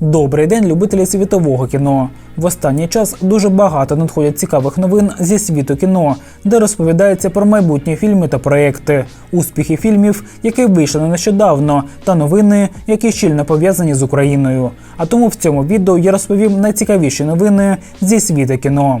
Добрий день, любителі світового кіно. В останній час дуже багато надходять цікавих новин зі світу кіно, де розповідається про майбутні фільми та проекти, успіхи фільмів, які вийшли нещодавно, та новини, які щільно пов'язані з Україною. А тому в цьому відео я розповім найцікавіші новини зі світу кіно.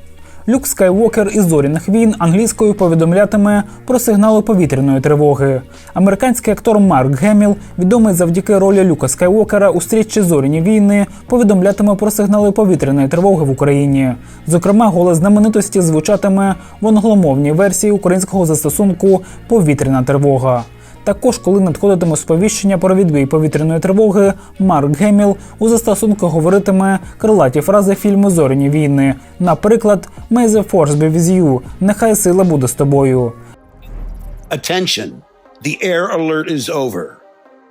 Люк Скайуокер із зоряних війн англійською повідомлятиме про сигнали повітряної тривоги. Американський актор Марк Геміл, відомий завдяки ролі Люка Скайуокера у стрічці Зоряні війни, повідомлятиме про сигнали повітряної тривоги в Україні. Зокрема, голос знаменитості звучатиме в англомовній версії українського застосунку Повітряна тривога. Також, коли надходитиме сповіщення про відбій повітряної тривоги, Марк Геміл у застосунку говоритиме крилаті фрази фільму Зоряні війни. Наприклад, «May the force be with you» – нехай сила буде з тобою. Attention. The air alert is over.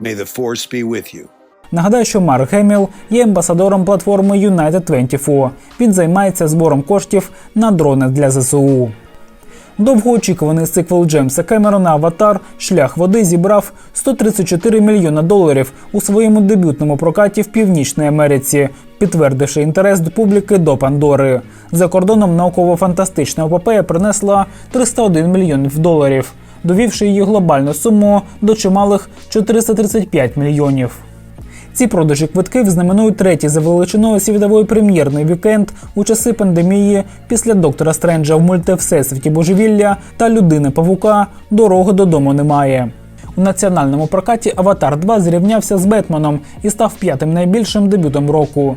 May the force be with you. Нагадаю, що Марк Геміл є амбасадором платформи United 24. Він займається збором коштів на дрони для ЗСУ. Довгоочікуваний сиквел Джеймса Кемерона Аватар Шлях води зібрав 134 мільйона доларів у своєму дебютному прокаті в Північній Америці, підтвердивши інтерес до публіки до Пандори. За кордоном науково-фантастична епопея принесла 301 мільйонів доларів, довівши її глобальну суму до чималих 435 мільйонів. Ці продажі квитків знаменують третій за величиною світовий прем'єрний вікенд у часи пандемії після доктора Стренджа в мульти Всесвіті Божевілля та людини Павука дороги додому немає. У національному прокаті Аватар 2 зрівнявся з Бетменом і став п'ятим найбільшим дебютом року.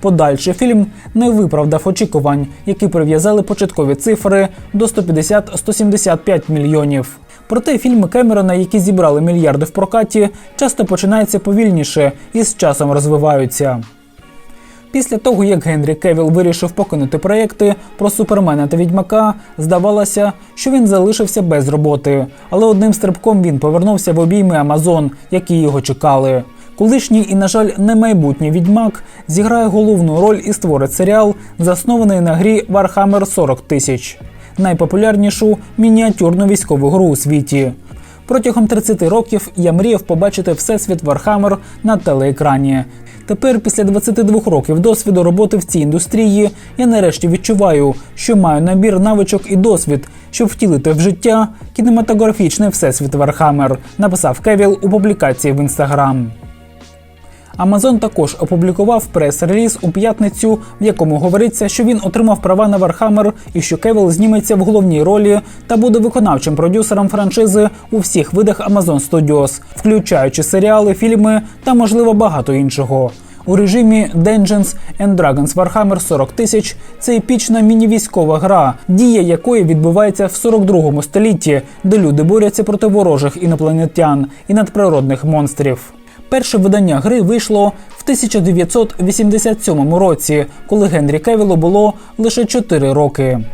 Подальший фільм не виправдав очікувань, які прив'язали початкові цифри до 150-175 мільйонів. Проте фільми Кемерона, які зібрали мільярди в прокаті, часто починаються повільніше і з часом розвиваються. Після того, як Генрі Кевіл вирішив покинути проєкти про Супермена та Відьмака, здавалося, що він залишився без роботи. Але одним стрибком він повернувся в обійми Амазон, які його чекали. Колишній і, на жаль, не майбутній відьмак зіграє головну роль і створить серіал, заснований на грі Warhammer 40 тисяч, найпопулярнішу мініатюрну військову гру у світі. Протягом 30 років я мріяв побачити всесвіт Warhammer на телеекрані. Тепер, після 22 років досвіду роботи в цій індустрії, я нарешті відчуваю, що маю набір навичок і досвід, щоб втілити в життя кінематографічний всесвіт Warhammer, написав Кевіл у публікації в інстаграм. Амазон також опублікував прес-реліз у п'ятницю, в якому говориться, що він отримав права на Warhammer і що Кевіл зніметься в головній ролі та буде виконавчим продюсером франшизи у всіх видах Amazon Studios, включаючи серіали, фільми та можливо багато іншого. У режимі Dungeons and Dragons Warhammer 40 тисяч це епічна міні-військова гра, дія якої відбувається в 42 столітті, де люди борються проти ворожих інопланетян і надприродних монстрів. Перше видання гри вийшло в 1987 році, коли Генрі Кевілу було лише 4 роки.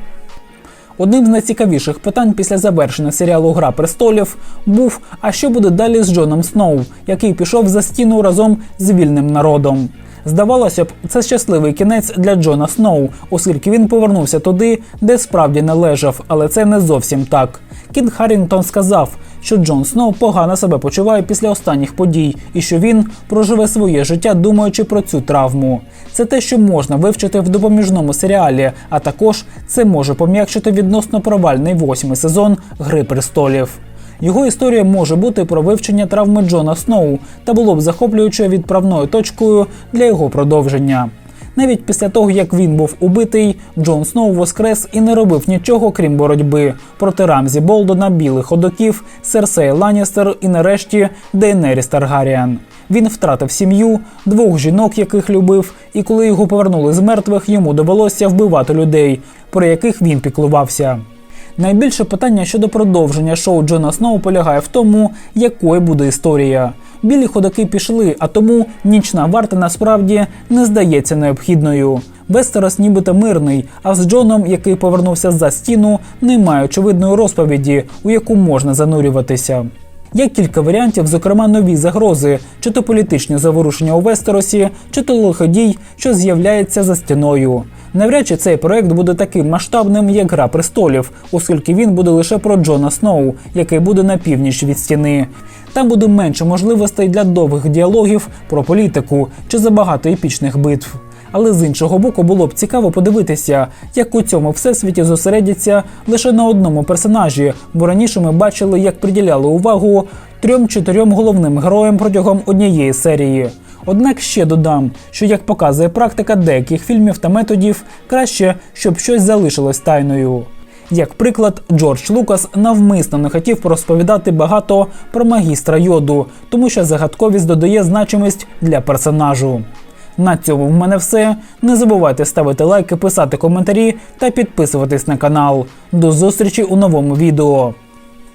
Одним з найцікавіших питань після завершення серіалу Гра престолів був: а що буде далі з Джоном Сноу, який пішов за стіну разом з вільним народом. Здавалося б, це щасливий кінець для Джона Сноу, оскільки він повернувся туди, де справді належав, але це не зовсім так. Кіт Харрінгтон сказав, що Джон Сноу погано себе почуває після останніх подій, і що він проживе своє життя, думаючи про цю травму. Це те, що можна вивчити в допоміжному серіалі, а також це може пом'якшити відносно провальний восьмий сезон Гри престолів. Його історія може бути про вивчення травми Джона Сноу та було б захоплюючою відправною точкою для його продовження. Навіть після того, як він був убитий, Джон Сноу воскрес і не робив нічого, крім боротьби проти Рамзі Болдона, білих ходоків, Серсея Ланністер і нарешті Дейнеріс Таргаріан. Він втратив сім'ю, двох жінок, яких любив, і коли його повернули з мертвих, йому довелося вбивати людей, про яких він піклувався. Найбільше питання щодо продовження шоу Джона Сноу полягає в тому, якою буде історія. Білі ходаки пішли, а тому нічна варта насправді не здається необхідною. Вестерос нібито мирний, а з Джоном, який повернувся за стіну, немає очевидної розповіді, у яку можна занурюватися. Є кілька варіантів, зокрема нові загрози, чи то політичні заворушення у Вестеросі, чи то лиходій, що з'являється за стіною. Навряд чи цей проект буде таким масштабним, як Гра престолів, оскільки він буде лише про Джона Сноу, який буде на північ від стіни. Там буде менше можливостей для довгих діалогів про політику чи забагато епічних битв. Але з іншого боку було б цікаво подивитися, як у цьому всесвіті зосередяться лише на одному персонажі, бо раніше ми бачили, як приділяли увагу трьом-чотирьом головним героям протягом однієї серії. Однак ще додам, що як показує практика деяких фільмів та методів, краще, щоб щось залишилось тайною. Як приклад, Джордж Лукас навмисно не хотів розповідати багато про магістра йоду, тому що загадковість додає значимість для персонажу. На цьому в мене все. Не забувайте ставити лайки, писати коментарі та підписуватись на канал. До зустрічі у новому відео.